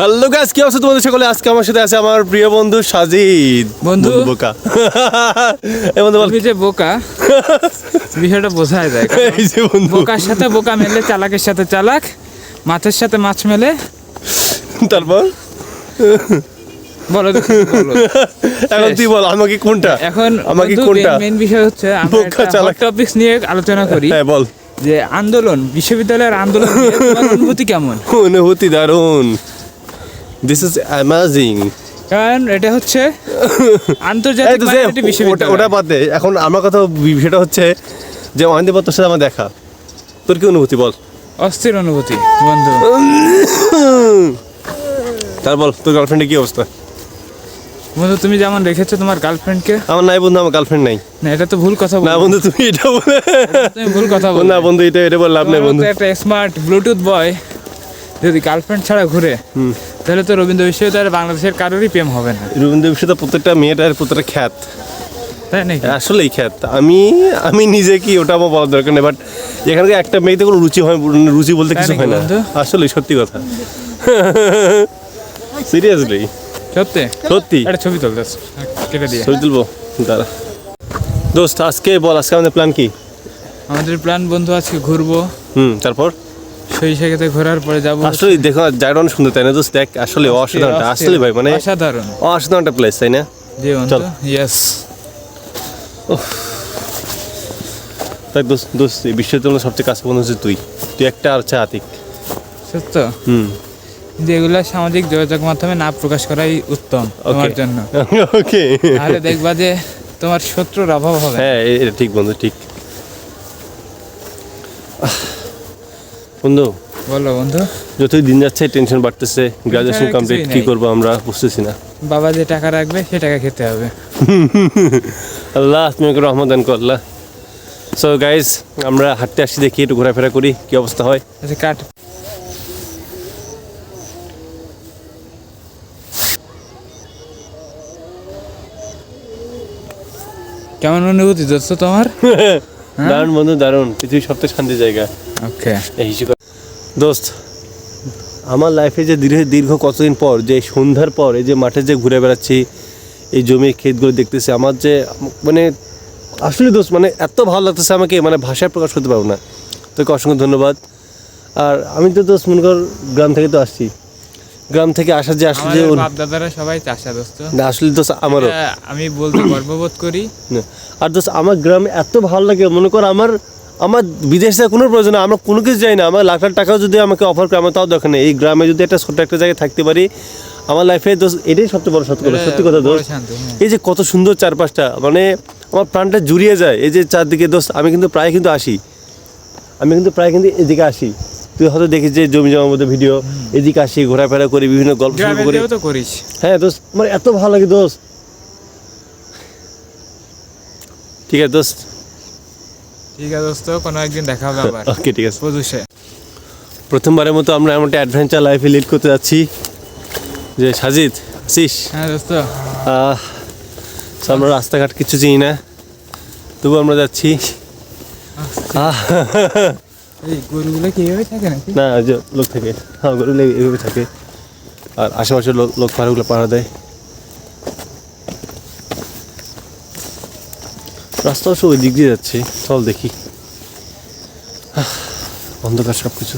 Hello guys কি অবস্থা তোমাদের সকলে? আজকে আমার সাথে আছে আমার প্রিয় বন্ধু সাজিদ। বন্ধু? বোকা। এই বন্ধু বল। যে বোকা বিষয়টা বোঝায় যায় এই যে বন্ধু। বোকার সাথে বোকা মেলে চালাকের সাথে চালাক মাছের সাথে মাছ মেলে। তারপর? বলো এখন তুই বল আমাকে কোনটা? এখন আমাকে কোনটা? মেন বিষয় হচ্ছে আমরা। টপিকস নিয়ে আলোচনা করি। হ্যাঁ বল। যে আন্দোলন বিশ্ববিদ্যালয়ের আন্দোলন অনুভূতি কেমন? অনুভূতি দারুণ। দিস ইজ অ্যামাজিং কারণ এটা হচ্ছে আন্তর্জাতিক ওটা বিশ্ববিদ্যালয়। ওটা বাদ দে। এখন আমার কথা বিষয়টা হচ্ছে যে অহিন্দি তোর সাথে আমার দেখা। তোর কি অনুভূতি বল? অস্থির অনুভূতি বন্ধু। তার বল তোর গার্লফ্রেন্ডের কি অবস্থা? বন্ধু তুমি যেমন রেখেছো তোমার গার্লফ্রেন্ডকে আমার নাই বন্ধু আমার গার্লফ্রেন্ড নাই। না এটা তো ভুল কথা না বন্ধু তুমি এটা বলে তুমি ভুল কথা বল না বন্ধু এটা এটা বল লাভ নেই বন্ধু। একটা স্মার্ট ব্লুটুথ বয় যদি গার্লফ্রেন্ড ছাড়া ঘুরে তাহলে তো রবীন্দ্র বিশ্ববিদ্যালয়ে বাংলাদেশের কারোরই প্রেম হবে না। রবীন্দ্র বিশ্বতে প্রত্যেকটা মেয়েটার প্রত্যেকটা খ্যাত। তাই নাকি? আসলেই খ্যাত। আমি আমি নিজে কি ওটা আমার বলার দরকার নেই বাট এখানে একটা মেয়েতে কোনো রুচি হয় রুচি বলতে কিছু হয় না? আসলে সত্যি কথা। সিরিয়াসলি সত্যি? সত্যি? একটা ছবি তুলতে কেটে দিয়ে। ছবি তুলবো? দাঁড়া। দোস্ত আজকে বল আজকে আমাদের প্ল্যান কি? আমাদের প্ল্যান বন্ধু আজকে ঘুরবো। হুম তারপর? সরিষাখাতে ঘোরার পরে যাব আসলে দেখো জায়গাটা সুন্দর তাই না? দোস্ত দেখ আসলে আসলে ভাই মানে অসাধারণ। প্লেস তাই না? জি চল। ইয়েস তাই দোস্ত দোস্ত এই বিশ্বের তোমার সবচেয়ে কাছে বন্ধু হচ্ছে তুই। তুই একটা আর হচ্ছে আতিক। সত্য? হুম। এগুলো সামাজিক যোগাযোগ মাধ্যমে না প্রকাশ করাই উত্তম তোমার জন্য। ওকে তাহলে দেখবা যে তোমার শত্রুর অভাব হবে। হ্যাঁ এটা ঠিক বন্ধু ঠিক। বন্ধু? বলো বন্ধু। যতই দিন যাচ্ছে টেনশন বাড়তেছে গ্রাজুয়েশন কমপ্লিট কি। করব আমরা বুঝতেছি না। বাবা যে টাকা রাখবে সে টাকা খেতে হবে। আল্লাহ তুমি রহমত দান কর আল্লাহ। সো গাইজ আমরা হাঁটতে আসছি দেখি একটু ঘোরাফেরা করি কি অবস্থা হয়। আচ্ছা কাট। কেমন অনুভূতি তোমার? দারুণ বন্ধু দারুণ। পৃথিবীর সবথেকে শান্তির জায়গা। ওকে এই হিসেবে দোস্ত আমার লাইফে যে দীর্ঘ দীর্ঘ কতদিন পর যে সন্ধ্যার পর এই যে মাঠে যে ঘুরে বেড়াচ্ছি এই জমির ক্ষেতগুলো দেখতেছি আমার যে মানে আসলে দোস্ত মানে এত ভালো লাগতেছে আমাকে মানে ভাষায় প্রকাশ করতে পারব না। তোকে অসংখ্য ধন্যবাদ। আর আমি তো দোস্ত মনে কর গ্রাম থেকে তো আসছি। গ্রাম থেকে আসার যে আসলে যে দাদারা সবাই চাষা দোস্ত। না, আসলে দোস্ত আমারও। আমি বলতে গর্ববোধ করি। আর দোস্ত আমার গ্রামে এত ভালো লাগে মনে কর আমার আমার বিদেশ যাওয়ার কোনো প্রয়োজন নেই আমরা কোনো কিছু যাই না। আমার লাখ লাখ টাকাও যদি আমাকে অফার করে আমার তাও দরকার নেই। এই গ্রামে যদি একটা ছোট্ট একটা জায়গায় থাকতে পারি আমার লাইফে দোষ এটাই সবচেয়ে বড় সত্য কথা সত্যি কথা শান্তি, হ্যাঁ। এই যে কত সুন্দর চারপাশটা মানে আমার প্রাণটা জুড়িয়ে যায়। এই যে চারদিকে দোষ আমি কিন্তু প্রায় কিন্তু আসি। আমি কিন্তু প্রায় কিন্তু এদিকে আসি। তুই হয়তো দেখিস যে জমি জমার মধ্যে ভিডিও এদিকে আসি ঘোরাফেরা করি বিভিন্ন গল্প করি। করিস। হ্যাঁ দোস্ত আমার এত ভালো লাগে দোস্ত ঠিক আছে দোস্ত ঠিক আছে দোস্ত কোনো একদিন দেখা হবে আবার। ওকে ঠিক আছে। প্রদূষে প্রথমবারের মতো আমরা এমন একটা অ্যাডভেঞ্চার লাইফে লিড করতে যাচ্ছি। যে সাজিদ আসিস? হ্যাঁ দোস্ত। আমরা রাস্তাঘাট কিছু চিনি না। তবু আমরা যাচ্ছি। আহ, এই গরুগুলো কি এইভাবে থাকে নাকি? না যে লোক থাকে। হ্যাঁ গরুগুলো এইভাবে থাকে। আর আশেপাশে লোক লোক পাহাড়গুলো পাহারা দেয়। রাস্তা অবশ্য ওই দিক দিয়ে যাচ্ছে। চল দেখি। অন্ধকার সব কিছু